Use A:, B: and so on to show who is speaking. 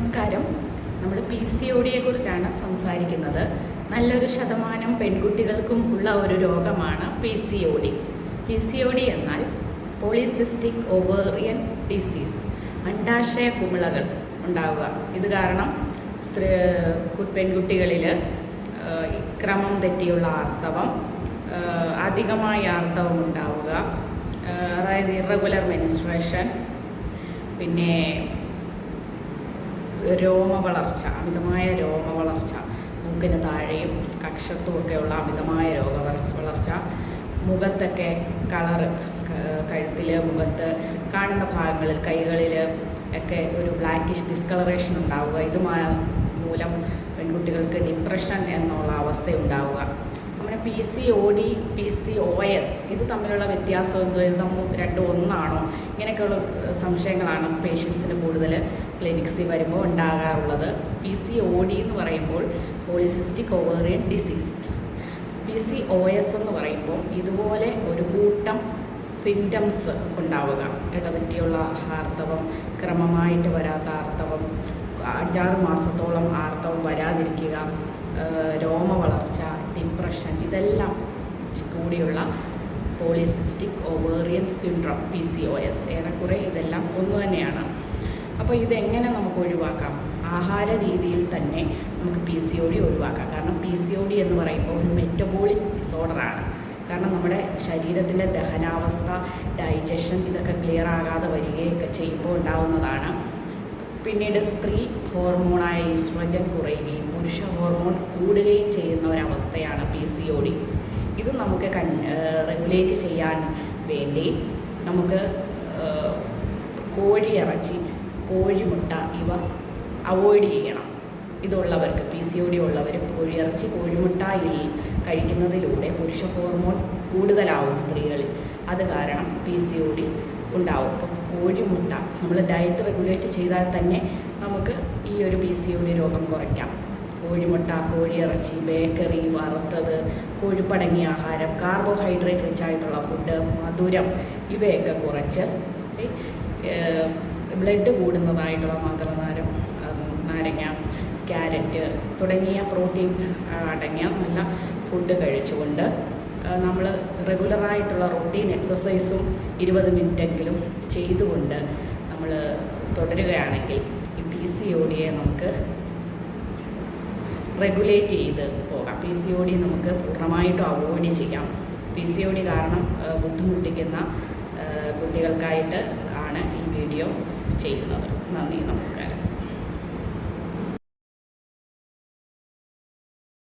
A: നമസ്കാരം. നമ്മൾ P C O ഡിയെ കുറിച്ചാണ് സംസാരിക്കുന്നത്. നല്ലൊരു ശതമാനം പെൺകുട്ടികൾക്കും ഉള്ള ഒരു രോഗമാണ് P C O D P C O D എന്നാൽ പോളിസിസ്റ്റിക് ഓവേറിയൻ ഡിസീസ് അണ്ടാശയ കുമിളകൾ ഉണ്ടാവുക. ഇത് കാരണം സ്ത്രീ പെൺകുട്ടികളിൽ ക്രമം തെറ്റിയുള്ള ആർത്തവം അധികമായി ആർത്തവം ഉണ്ടാവുക അതായത് ഇറഗുലർ മെനിസ്ട്രേഷൻ പിന്നെ രോമ വളർച്ച അമിതമായ രോമ വളർച്ച മൂക്കിന് താഴെയും കക്ഷത്തുമൊക്കെയുള്ള അമിതമായ രോഗ വളർച്ച മുഖത്തൊക്കെ കളറ് കഴുത്തിൽ മുഖത്ത് കാണുന്ന ഭാഗങ്ങളിൽ കൈകളിൽ ഒക്കെ ഒരു ബ്ലാക്കിഷ് ഡിസ്കളറേഷൻ ഉണ്ടാവുക. ഇതുമായ മൂലം പെൺകുട്ടികൾക്ക് ഡിപ്രഷൻ എന്നുള്ള അവസ്ഥ ഉണ്ടാവുക P C O D P C O S ഇത് തമ്മിലുള്ള വ്യത്യാസം എന്തോ? ഇത് തമ്മിൽ രണ്ടും ഒന്നാണോ? ഇങ്ങനെയൊക്കെയുള്ള സംശയങ്ങളാണ് പേഷ്യൻസിന് കൂടുതൽ ക്ലിനിക്സിൽ വരുമ്പോൾ ഉണ്ടാകാറുള്ളത്. പി സി ഒ ഡി എന്ന് പറയുമ്പോൾ polycystic ovarian disease P C O S എന്ന് പറയുമ്പോൾ ഇതുപോലെ ഒരു കൂട്ടം സിംറ്റംസ് ഉണ്ടാവുക. ഇടതെറ്റിയുള്ള ആർത്തവം ക്രമമായിട്ട് വരാത്ത ആർത്തവം അഞ്ചാറ് മാസത്തോളം ആർത്തവം വരാതിരിക്കുക രോമ വളർച്ച ഇതെല്ലാം കൂടിയുള്ള polycystic ovarian syndrome P C O S ഏറെക്കുറെ ഇതെല്ലാം ഒന്ന് തന്നെയാണ്. അപ്പോൾ ഇതെങ്ങനെ നമുക്ക് ഒഴിവാക്കാം? ആഹാര രീതിയിൽ തന്നെ നമുക്ക് പി സി ഒ ഡി ഒഴിവാക്കാം. കാരണം പി സി ഒ ഡി എന്ന് പറയുമ്പോൾ ഒരു മെറ്റബോളിക് ഡിസോർഡറാണ് കാരണം നമ്മുടെ ശരീരത്തിന്റെ ദഹനാവസ്ഥ ഡൈജഷൻ ഇതൊക്കെ ക്ലിയർ ആകാതെ വരികയൊക്കെ ചെയ്യുമ്പോൾ ഉണ്ടാവുന്നതാണ്. പിന്നീട് സ്ത്രീ ഹോർമോണായ ഈസ്ട്രജൻ കുറയുകയും പുരുഷ ഹോർമോൺ കൂടുകയും ചെയ്യുന്ന ഒരവസ്ഥയാണ് പി സി ഒ ഡി ഇത് നമുക്ക് കൺ റെഗുലേറ്റ് ചെയ്യാൻ വേണ്ടി നമുക്ക് കോഴി കോഴിയിറച്ചി കോഴിമുട്ട ഇവ അവോയ്ഡ് ചെയ്യണം. ഇതുള്ളവർക്ക് പി സി ഒ ഡി ഉള്ളവർ കോഴിയിറച്ചി കോഴിമുട്ട കഴിക്കുന്നതിലൂടെ പുരുഷ ഹോർമോൺ കൂടുതലാവും സ്ത്രീകളിൽ. അത് കാരണം പി സി ഒ ഡി ഉണ്ടാവും. കോഴിമുട്ട നമ്മൾ ഡയറ്റ് റെഗുലേറ്റ് ചെയ്താൽ തന്നെ നമുക്ക് ഈ ഒരു പി സി ഒ രോഗം കുറയ്ക്കാം. കോഴിമുട്ട കോഴിയിറച്ചി ബേക്കറി വറുത്തത് കൊഴുപ്പടങ്ങിയ ആഹാരം കാർബോഹൈഡ്രേറ്റ് റിച്ച് ആയിട്ടുള്ള ഫുഡ് മധുരം ഇവയൊക്കെ കുറച്ച് ബ്ലഡ് കൂടുന്നതായിട്ടുള്ള മധുരനാരം നാരങ്ങ ക്യാരറ്റ് തുടങ്ങിയ പ്രോട്ടീൻ അടങ്ങിയ നല്ല ഫുഡ് കഴിച്ചുകൊണ്ട് നമ്മൾ റെഗുലറായിട്ടുള്ള റൊട്ടീൻ എക്സസൈസും ഇരുപത് മിനിറ്റെങ്കിലും ചെയ്തുകൊണ്ട് നമ്മൾ തുടരുകയാണെങ്കിൽ ഈ പി സി ഒ ഡിയെ നമുക്ക് റെഗുലേറ്റ് ചെയ്ത് പോകാം. പി സി ഒ ഡി നമുക്ക് പൂർണമായിട്ടും അവോയ്ഡ് ചെയ്യാം. പി സി ഒ ഡി കാരണം ബുദ്ധിമുട്ടിക്കുന്ന കുട്ടികൾക്കായിട്ട് ആണ് ഈ വീഡിയോ ചെയ്യുന്നത്. നന്ദി നമസ്കാരം.